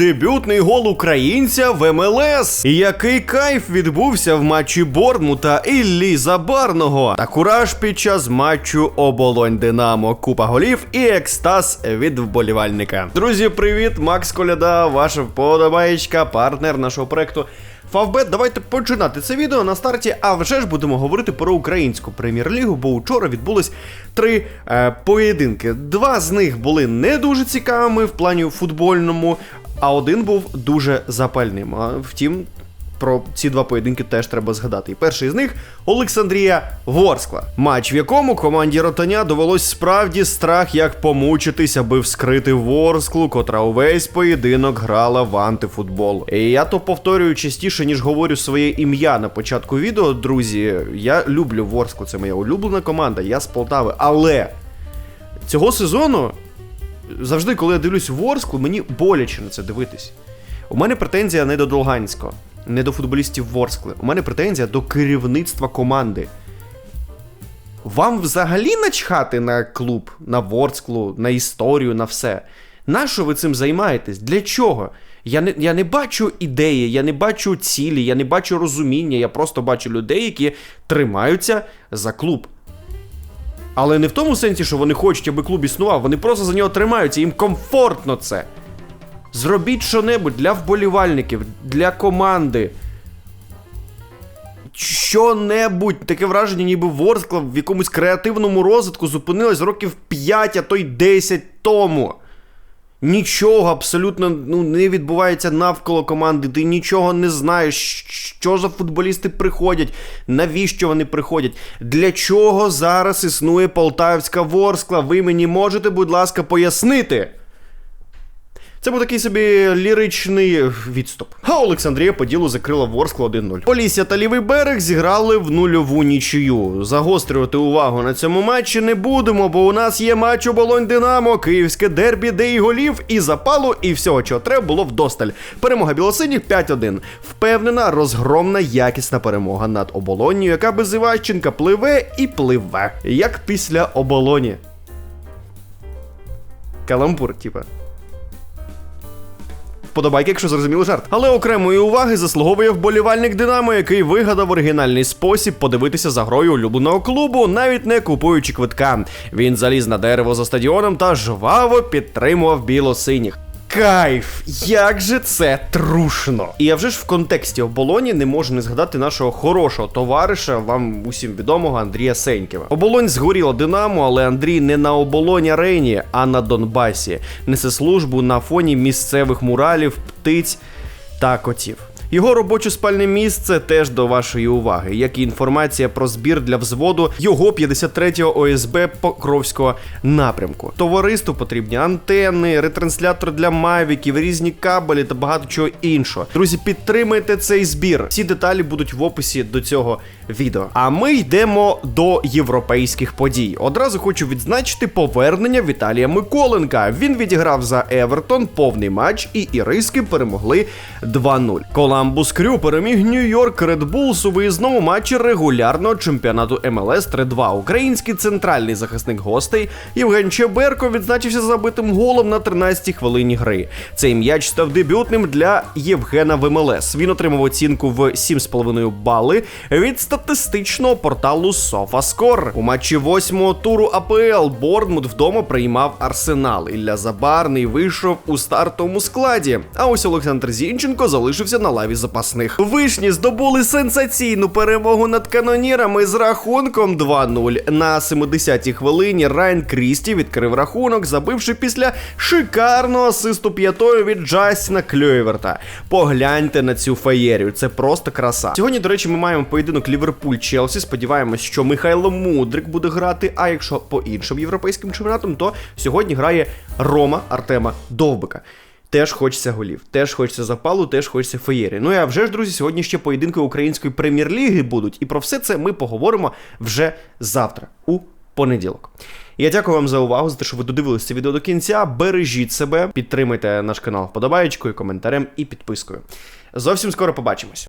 дебютний гол українця в МЛС. І який кайф відбувся в матчі Борнмута Іллі Забарного. Та кураж під час матчу Оболонь Динамо. Купа голів і екстаз від вболівальника. Друзі, привіт! Макс Коляда, ваша вподобаєчка, партнер нашого проекту. Фавбет, давайте починати це відео на старті. А вже ж будемо говорити про українську прем'єр-лігу, бо вчора відбулось три е, поєдинки. Два з них були не дуже цікавими в плані футбольному, а один був дуже запальним. А, втім, про ці два поєдинки теж треба згадати. І перший з них Олександрія Ворскла. Матч, в якому команді Ротаня довелось справді страх як помучитись, аби вскрити Ворсклу, котра увесь поєдинок грала в антифутбол. І я то повторюю частіше, ніж говорю своє ім'я на початку відео, друзі. Я люблю Ворсклу, це моя улюблена команда, я з Полтави. Але цього сезону завжди, коли я дивлюсь Ворсклу, мені боляче на це дивитись. У мене претензія не до Долганського, не до футболістів Ворскли. У мене претензія до керівництва команди. Вам взагалі начхати на клуб, на Ворсклу, на історію, на все. Нащо ви цим займаєтесь? Для чого? Я не, я не бачу ідеї, я не бачу цілі, я не бачу розуміння, я просто бачу людей, які тримаються за клуб. Але не в тому сенсі, що вони хочуть, аби клуб існував, вони просто за нього тримаються, їм комфортно це. Зробіть що-небудь для вболівальників, для команди. Що-небудь, таке враження, ніби Ворскла в якомусь креативному розвитку зупинилась років 5, а то й 10 тому. Нічого абсолютно ну, не відбувається навколо команди, ти нічого не знаєш, що за футболісти приходять, навіщо вони приходять, для чого зараз існує Полтавська Ворскла. Ви мені можете, будь ласка, пояснити. Це був такий собі ліричний відступ. А Олександрія по ділу закрила Ворсклу 1-0. Полісся та лівий берег зіграли в нульову нічию. Загострювати увагу на цьому матчі не будемо, бо у нас є матч оболонь Динамо, київське дербі, де і голів, і запалу, і всього, чого треба було вдосталь. Перемога білосиніх 5-1. Впевнена, розгромна, якісна перемога над оболонню, яка без Іващенка пливе і пливе. Як після оболоні. Каламбур, типа. Вподобайки, якщо зрозуміли жарт. Але окремої уваги заслуговує вболівальник Динамо, який вигадав оригінальний спосіб подивитися за грою улюбленого клубу, навіть не купуючи квитка. Він заліз на дерево за стадіоном та жваво підтримував білосиніх. Кайф, як же це трушно! І я вже ж в контексті оболоні не можу не згадати нашого хорошого товариша, вам усім відомого Андрія Сеньківа. Оболонь згоріла Динамо, але Андрій не на оболонь арені, а на Донбасі. Несе службу на фоні місцевих муралів, птиць та котів. Його робоче спальне місце теж до вашої уваги, як і інформація про збір для взводу його 53-го ОСБ Покровського напрямку. Товариству потрібні антени, ретранслятор для мавіків, різні кабелі та багато чого іншого. Друзі, підтримайте цей збір. Всі деталі будуть в описі до цього відео. А ми йдемо до європейських подій. Одразу хочу відзначити повернення Віталія Миколенка. Він відіграв за Евертон повний матч, і іриски перемогли 2-0. Коламбус Крю переміг Нью-Йорк Red Bulls у виїзному матчі регулярного чемпіонату МЛС 3-2. Український центральний захисник гостей Євген Чеберко відзначився забитим голом на 13-й хвилині гри. Цей м'яч став дебютним для Євгена в МЛС. Він отримав оцінку в 7,5 бали від статистичного порталу SofaScore. У матчі восьмого туру АПЛ Борнмут вдома приймав Арсенал. Ілля Забарний вийшов у стартовому складі. А ось Олександр Зінченко залишився на лаві запасних. Вишні здобули сенсаційну перемогу над канонірами з рахунком 2-0. На 70-й хвилині Райан Крісті відкрив рахунок, забивши після шикарного асисту п'ятою від Джастіна Клюєверта. Погляньте на цю феєрію, це просто краса. Сьогодні, до речі, ми маємо поєдинок Ліверпуль Челсі. Сподіваємось, що Михайло Мудрик буде грати. А якщо по іншим європейським чемпіонатам, то сьогодні грає Рома Артема Довбика. Теж хочеться голів, теж хочеться запалу, теж хочеться феєрі. Ну і а вже ж, друзі, сьогодні ще поєдинки української прем'єр-ліги будуть, і про все це ми поговоримо вже завтра, у понеділок. Я дякую вам за увагу, за те, що ви додивилися це відео до кінця. Бережіть себе, підтримайте наш канал вподобаєчкою, коментарем і підпискою. Зовсім скоро побачимось.